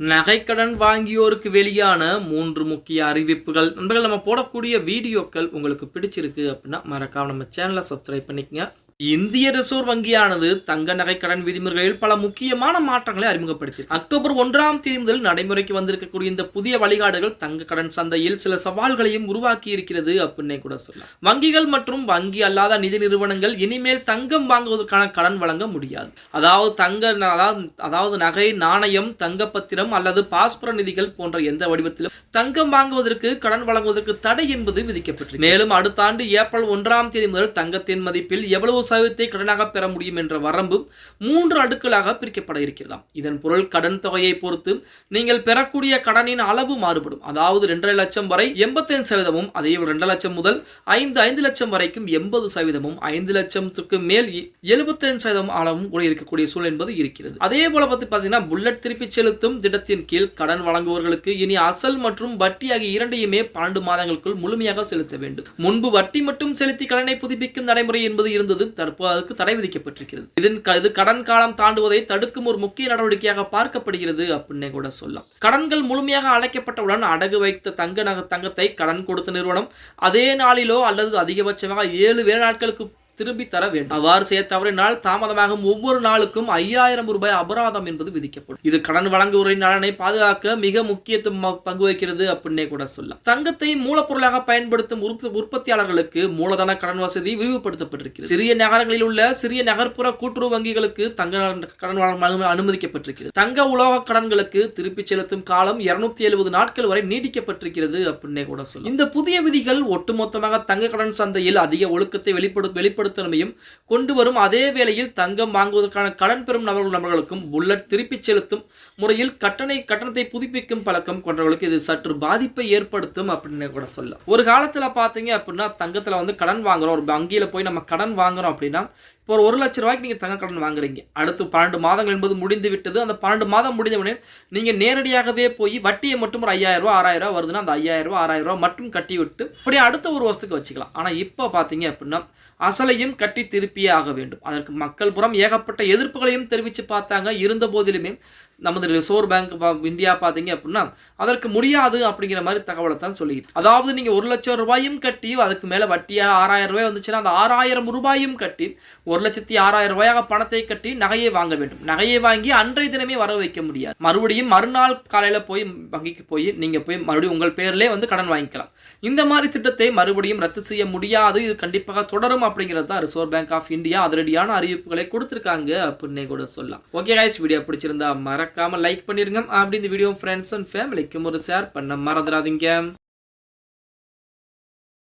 நகைக்கடன் வாங்கியோருக்கு வெளியான மூன்று முக்கிய அறிவிப்புகள். நண்பர்கள் நம்ம போடக்கூடிய வீடியோக்கள் உங்களுக்கு பிடிச்சிருக்கு அப்படின்னா மறக்காம நம்ம சேனலை சப்ஸ்கிரைப் பண்ணிக்கங்க. இந்திய ரிசர்வ் வங்கியானது தங்க நகை கடன் விதிமுறைகளில் பல முக்கியமான மாற்றங்களை அறிமுகப்படுத்தி அக்டோபர் ஒன்றாம் தேதி முதல் நடைமுறைக்கு வந்திருக்கக்கூடிய இந்த புதிய வழிகாடுகள் தங்க கடன் சந்தையில் சில சவால்களையும் உருவாக்கி இருக்கிறது அப்படின்னே கூட சொல்லலாம். வங்கிகள் மற்றும் வங்கி அல்லாத நிதி நிறுவனங்கள் இனிமேல் தங்கம் வாங்குவதற்கான கடன் வழங்க முடியாது. அதாவது தங்க அதாவது அதாவது நகை நாணயம் தங்கப்பத்திரம் அல்லது பாஸ்பர நிதிகள் போன்ற எந்த வடிவத்திலும் தங்கம் வாங்குவதற்கு கடன் வழங்குவதற்கு தடை என்பது விதிக்கப்பட்டது மேலும் அடுத்த ஆண்டு ஏப்ரல் ஒன்றாம் தேதி முதல் தங்கத்தின் மதிப்பில் எவ்வளவு சதவீதத்தை கடனாக பெற முடியும் என்ற வரம்பு மூன்று அடுக்குகளாக பிரிக்கப்பட இருக்கிறதாம். இதன் பொருள் கடன் தொகையை பொறுத்து நீங்கள் பெறக்கூடிய கடனின் அளவு மாறுபடும். அதாவது இரண்டரை லட்சம் வரை எண்பத்தைந்து சதவீதமும் அதே இரண்டு லட்சம் முதல் ஐந்து ஐந்து லட்சம் வரைக்கும் எண்பது சதவீதமும் ஐந்து லட்சத்துக்கு மேல் எழுபத்தைந்து சதவீதம் அளவும் கூட இருக்கக்கூடிய சூழல் என்பது இருக்கிறது. அதே போல பத்தி பாத்தீங்கன்னா புல்லட் திருப்பி செலுத்தும் திட்டத்தின் கீழ் கடன் வழங்குவவர்களுக்கு இனி அசல் மற்றும் வட்டி ஆகிய இரண்டையுமே பன்னெண்டு மாதங்களுக்குள் முழுமையாக செலுத்த வேண்டும். முன்பு வட்டி மட்டும் செலுத்தி கடனை புதுப்பிக்கும் நடைமுறை என்பது இருந்தது. தற்போது அதற்கு தடை விதிக்கப்பட்டிருக்கிறது. இதன் இது கடன் காலம் தாண்டுவதை தடுக்கும் ஒரு முக்கிய நடவடிக்கையாக பார்க்கப்படுகிறது அப்படின்னே கூட சொல்லலாம். கடன்கள் முழுமையாக அழைக்கப்பட்டவுடன் அடகு வைத்த தங்க நக தங்கத்தை கடன் கொடுத்த நிறுவனம் அதே நாளிலோ அல்லது அதிகபட்சமாக ஏழு வேலை நாட்களுக்கு திரும்பி தர வேண்டும். அவ்வாறு செய்ய தவறினால் தாமதமாகும் ஒவ்வொரு நாளுக்கும் ஐயாயிரம் ரூபாய் அபராதம் என்பது விதிக்கப்படும். இது கடன் வழங்குவோரின் நலனை பாதுகாக்க மிக முக்கியத்துவம் பங்கு வகிக்கிறது அப்படின்னே கூட சொல்லலாம். தங்கத்தை மூலப்பொருளாக பயன்படுத்தும் உற்பத்தியாளர்களுக்கு மூலதன கடன் வசதி விரிவுபடுத்தப்பட்டிருக்கிறது. சிறிய நகரங்களில் உள்ள சிறிய நகர்ப்புற கூட்டுறவு வங்கிகளுக்கு தங்க கடன் வழங்க அனுமதிக்கப்பட்டிருக்கிறது. தங்க உலோக கடன்களுக்கு திருப்பிச் செலுத்தும் காலம் இருநூத்தி எழுபது நாட்கள் வரை நீடிக்கப்பட்டிருக்கிறது அப்படின்னே கூட சொல்லலாம். இந்த புதிய விதிகள் ஒட்டுமொத்தமாக தங்க கடன் சந்தையில் அதிக ஒழுக்கத்தை வெளிப்படு வெளிப்படுத்தமையும் கொண்டு வரும் அதே வேளையில் தங்கம் வாங்குவதற்கான கடன் பெறும் நபர்கள் நபர்களுக்கும் புல்லட் திருப்பிச் செலுத்தும் முறையில் கட்டணை கட்டணத்தை புதுப்பிக்கும் பழக்கம் கொண்டவர்களுக்கு இது சற்று பாதிப்பை ஏற்படுத்தும் அப்படின்னு கூட சொல்லலாம். ஒரு காலத்தில் பார்த்தீங்க அப்படின்னா தங்கத்தில் வந்து கடன் வாங்குறோம் ஒரு வங்கியில் போய் நம்ம கடன் வாங்குறோம் அப்படின்னா இப்போ ஒரு ஒரு லட்ச ரூபாய்க்கு நீங்க தங்க கடன் வாங்குறீங்க. அடுத்து பன்னெண்டு மாதங்கள் என்பது முடிந்து விட்டது. அந்த பன்னெண்டு மாதம் முடிந்த உடனே நீங்க நேரடியாகவே போய் வட்டியை மட்டும் ஒரு ஐயாயிரம் ரூபா ஆறாயிரம் ரூபா வருதுன்னா அந்த ஐயாயிரம் ரூபா ஆறாயிரம் ரூபாய் மட்டும் கட்டி விட்டு அப்படியே அடுத்த ஒரு வருஷத்துக்கு வச்சுக்கலாம். ஆனா இப்போ பார்த்தீங்க அப்படின்னா அசலையும் கட்டி திருப்பியே ஆக வேண்டும். அதற்கு மக்கள் புறம் ஏகப்பட்ட எதிர்ப்புகளையும் தெரிவித்து பார்த்தாங்க. இருந்த போதிலுமே நமது ரிசர்வ் பேங்க் ஆஃப் இந்தியா பார்த்தீங்க அப்படின்னா அதற்கு முடியாது அப்படிங்கிற மாதிரி தகவலை தான் சொல்லிட்டு அதாவது நீங்க ஒரு லட்சம் ரூபாயும் கட்டி அதுக்கு மேல வட்டியாக ஆறாயிரம் ரூபாய் வந்துச்சுன்னா அந்த ஆறாயிரம் ரூபாயும் கட்டி ஒரு லட்சத்தி ஆறாயிரம் ரூபாயாக பணத்தை கட்டி நகையை வாங்க வேண்டும். நகையை வாங்கி அன்றைய தினமே வர வைக்க முடியாது. மறுபடியும் மறுநாள் காலையில போய் வங்கிக்கு போய் நீங்க போய் மறுபடியும் உங்கள் பேர்லேயே வந்து கடன் வாங்கிக்கலாம். இந்த மாதிரி திட்டத்தை மறுபடியும் ரத்து செய்ய முடியாது. இது கண்டிப்பாக தொடரும் அப்படிங்கிறது தான் ரிசர்வ் பேங்க் ஆஃப் இந்தியா. அதிரடியான அறிவிப்புகளை கொடுத்துருக்காங்க அப்படின்னே கூட சொல்லலாம். ஓகே கைஸ் வீடியோ பிடிச்சிருந்தா மறக்காமல் லைக் பண்ணிருங்க. அப்படி இந்த வீடியோ ஃப்ரெண்ட்ஸ் அண்ட் ஃபேமிலிக்கும் ஒரு ஷேர் பண்ண மறந்துடாதீங்க.